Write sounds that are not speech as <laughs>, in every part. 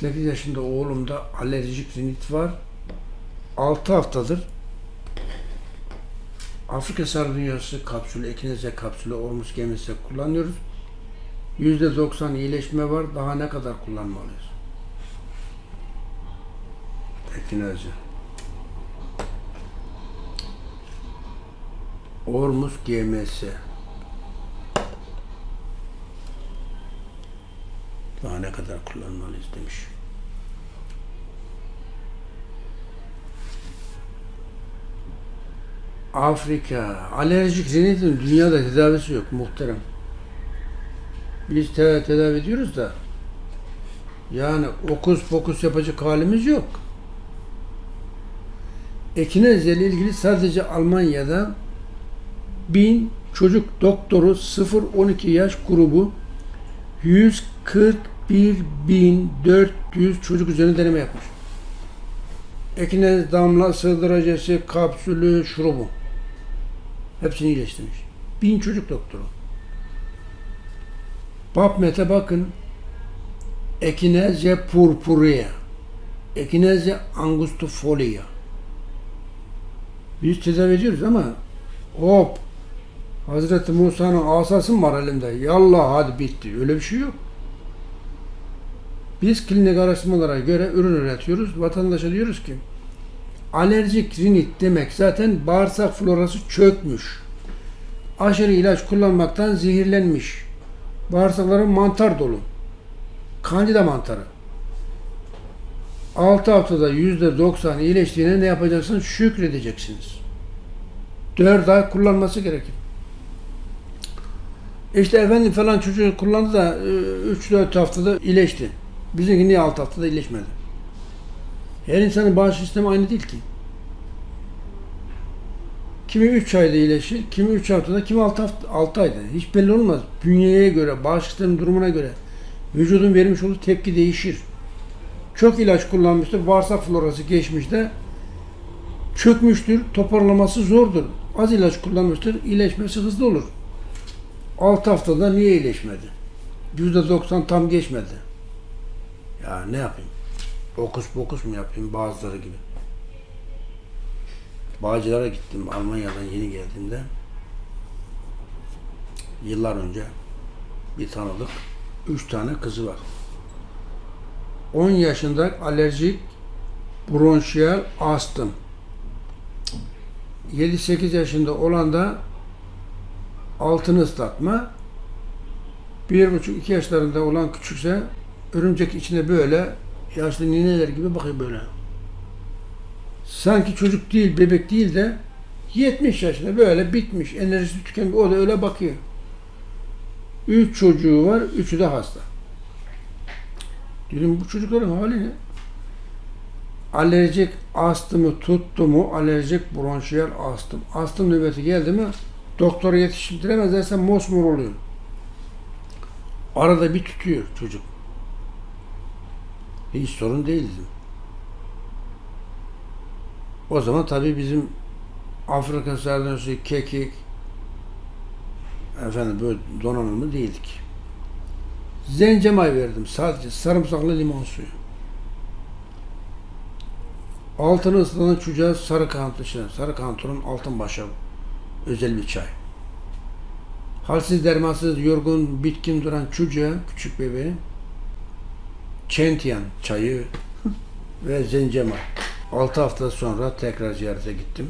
8 yaşında oğlumda alerjik rinit var. 6 haftadır Afrika sardunyası kapsülü, ekineze kapsülü, ormus gemisi kullanıyoruz. %90 iyileşme var. Daha ne kadar kullanmalıyız? Ekineze. Ormus GMS. Daha ne kadar kullanmalıyız demiş. Afrika. Alerjik rinitin dünyada tedavisi yok muhterem. Biz te- tedavi ediyoruz da yani okus pokus yapacak halimiz yok. Ekinezya ile ilgili sadece Almanya'da bin çocuk doktoru 0-12 yaş grubu 141.400 çocuk üzerine deneme yapmış. Ekinez damla sığdıracası, kapsülü, şurubu. Hepsini iyileştirmiş. Bin çocuk doktoru. PubMed'e bakın. Echinacea purpurea. Echinacea angustifolia. Biz tedavi ediyoruz ama hop Hazreti Musa'nın asası mı var elinde? Yallah hadi bitti. Öyle bir şey yok. Biz klinik araştırmalara göre ürün üretiyoruz. Vatandaşa diyoruz ki alerjik rinit demek zaten bağırsak florası çökmüş. Aşırı ilaç kullanmaktan zehirlenmiş. Bağırsakları mantar dolu. Kandida mantarı. 6 haftada %90 iyileştiğine ne yapacaksınız? Şükredeceksiniz. 4 ay kullanması gerekir. İşte efendim falan çocuğu kullandı da 3-4 haftada iyileşti. Bizimki niye 6 haftada iyileşmedi? Her insanın bağış sistemi aynı değil ki. Kimi 3 ayda iyileşir, kimi 3 haftada, kimi 6, hafta, 6 ayda. Hiç belli olmaz. Bünyeye göre, bağış sistemi durumuna göre vücudun vermiş olduğu tepki değişir. Çok ilaç kullanmıştır, bağırsak florası geçmişte çökmüştür, toparlaması zordur. Az ilaç kullanmıştır, iyileşmesi hızlı olur. 6 haftada niye iyileşmedi? %90 tam geçmedi. Ya ne yapayım? Okus pokus mu yapayım bazıları gibi? Bağcılara gittim Almanya'dan yeni geldiğimde. Yıllar önce bir tanıdık. Üç tane kızı var. 10 yaşında alerjik bronşiyel astım. 7-8 yaşında olan da altını ıslatma. 1,5-2 yaşlarında olan küçükse örümcek içine böyle yaşlı nineler gibi bakıyor böyle. Sanki çocuk değil, bebek değil de 70 yaşında böyle bitmiş, enerjisi tükenmiş. O da öyle bakıyor. Üç çocuğu var, üçü de hasta. Dedim bu çocukların hali ne? Alerjik astımı tuttu mu, alerjik bronşiyel astım. Astım nöbeti geldi mi, doktora yetiştiremezlerse mosmor oluyor. Arada bir tutuyor çocuk. Hiç sorun değil dedim. O zaman tabii bizim Afrika sardunyası, kekik, efendim böyle donanımlı değildik. Zencemay verdim sadece sarımsaklı limon suyu. Altını ıslanan çocuğa sarı kanto, şey, sarı kantonun altın başa özel bir çay. Halsiz, dermansız, yorgun, bitkin duran çocuğa, küçük bebeğe Çentiyan çayı ve zencemay. 6 hafta sonra tekrar ziyarete gittim.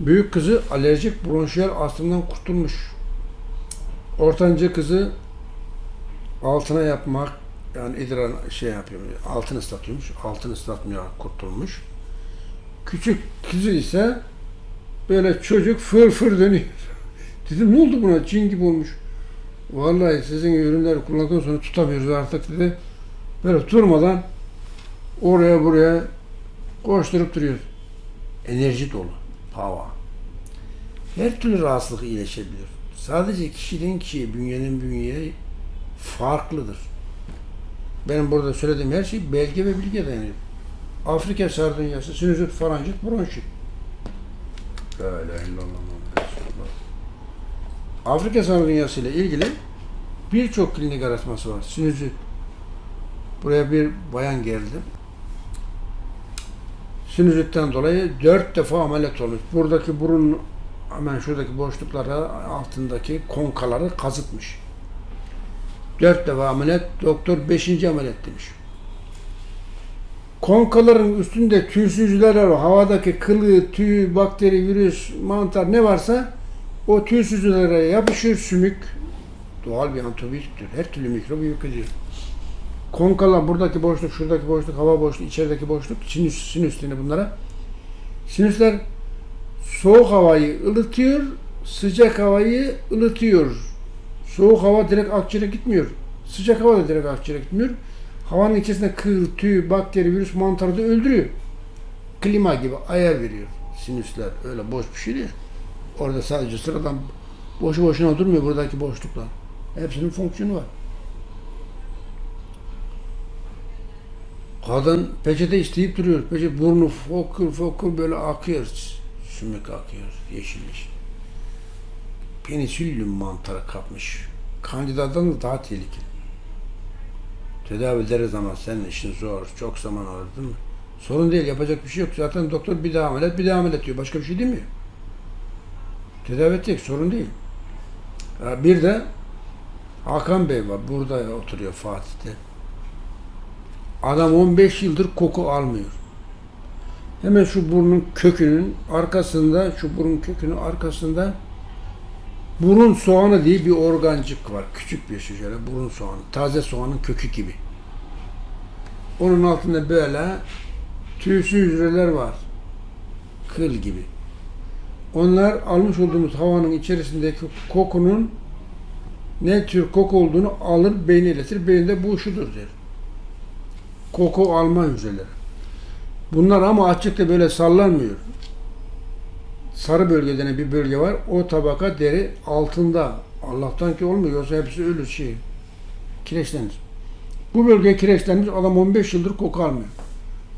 Büyük kızı alerjik bronşiyel astımdan kurtulmuş. Ortanca kızı altına yapmak yani idrar şey yapıyor, altını ıslatıyormuş, altını ıslatmıyor, kurtulmuş. Küçük kızı ise böyle çocuk fır fır dönüyor. <laughs> Dedim ne oldu buna? Cin gibi olmuş. Vallahi sizin ürünleri kullandıktan sonra tutamıyoruz artık dedi. Böyle durmadan oraya buraya koşturup duruyor. Enerji dolu. Power. Her türlü rahatsızlık iyileşebilir. Sadece kişiden kişiye, bünyenin bünyeye farklıdır. Benim burada söylediğim her şey belge ve bilgiye dayanıyor. Afrika sardunyası, sinüzit, faranjit, bronşit. Böyle Afrika sardunyası ile ilgili birçok klinik araştırması var. Sinüzit, Buraya bir bayan geldi. Sinüzitten dolayı dört defa ameliyat olmuş. Buradaki burun hemen şuradaki boşluklara altındaki konkaları kazıtmış. Dört defa ameliyat, doktor beşinci ameliyat demiş. Konkaların üstünde tüysüzler var. Havadaki kılı, tüy, bakteri, virüs, mantar ne varsa o tüysüzlere yapışır sümük. Doğal bir antibiyotiktir. Her türlü mikrobu yok ediyor. Konkalar buradaki boşluk, şuradaki boşluk, hava boşluğu, içerideki boşluk, sinüs, sinüs denir bunlara. Sinüsler soğuk havayı ılıtıyor, sıcak havayı ılıtıyor. Soğuk hava direkt akciğere gitmiyor. Sıcak hava da direkt akciğere gitmiyor. Havanın içerisinde kıl, tüy, bakteri, virüs, mantarı da öldürüyor. Klima gibi ayar veriyor sinüsler. Öyle boş bir şey değil. Orada sadece sıradan boşu boşuna durmuyor buradaki boşluklar. Hepsinin fonksiyonu var. Kadın peçete isteyip duruyor. Peçete burnu fokur fokur böyle akıyor. Sümük akıyor. Yeşil yeşil. Penisillium mantarı kapmış. Kandidadan da daha tehlikeli. Tedavi ederiz ama senin işin zor. Çok zaman alır değil mi? Sorun değil. Yapacak bir şey yok. Zaten doktor bir daha ameliyat, bir daha ameliyat diyor. Başka bir şey demiyor. Tedavi edecek. Sorun değil. Bir de Hakan Bey var. Burada oturuyor Fatih'te. Adam 15 yıldır koku almıyor. Hemen şu burnun kökünün arkasında, şu burun kökünün arkasında burun soğanı diye bir organcık var. Küçük bir şey burun soğanı. Taze soğanın kökü gibi. Onun altında böyle tüysü hücreler var. Kıl gibi. Onlar almış olduğumuz havanın içerisindeki kokunun ne tür koku olduğunu alır, beyne iletir. Beyinde bu şudur der. Koku alma hücreleri. Bunlar ama açıkta böyle sallanmıyor. Sarı bölge denen bir bölge var. O tabaka deri altında. Allah'tan ki olmuyor. Yoksa hepsi ölür şey. Kireçlenir. Bu bölge kireçlenmiş. Adam 15 yıldır koku almıyor.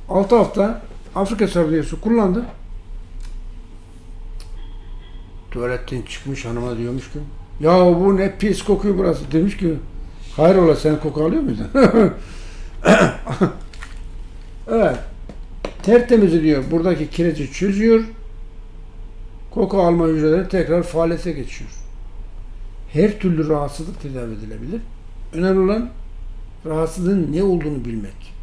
6 hafta Afrika sardunyası kullandı. Tuvaletten çıkmış hanıma diyormuş ki ya bu ne pis kokuyor burası demiş ki hayrola sen koku alıyor muydun? <laughs> evet. Tertemiz diyor. Buradaki kireci çözüyor. Koku alma hücreleri tekrar faaliyete geçiyor. Her türlü rahatsızlık tedavi edilebilir. Önemli olan rahatsızlığın ne olduğunu bilmek.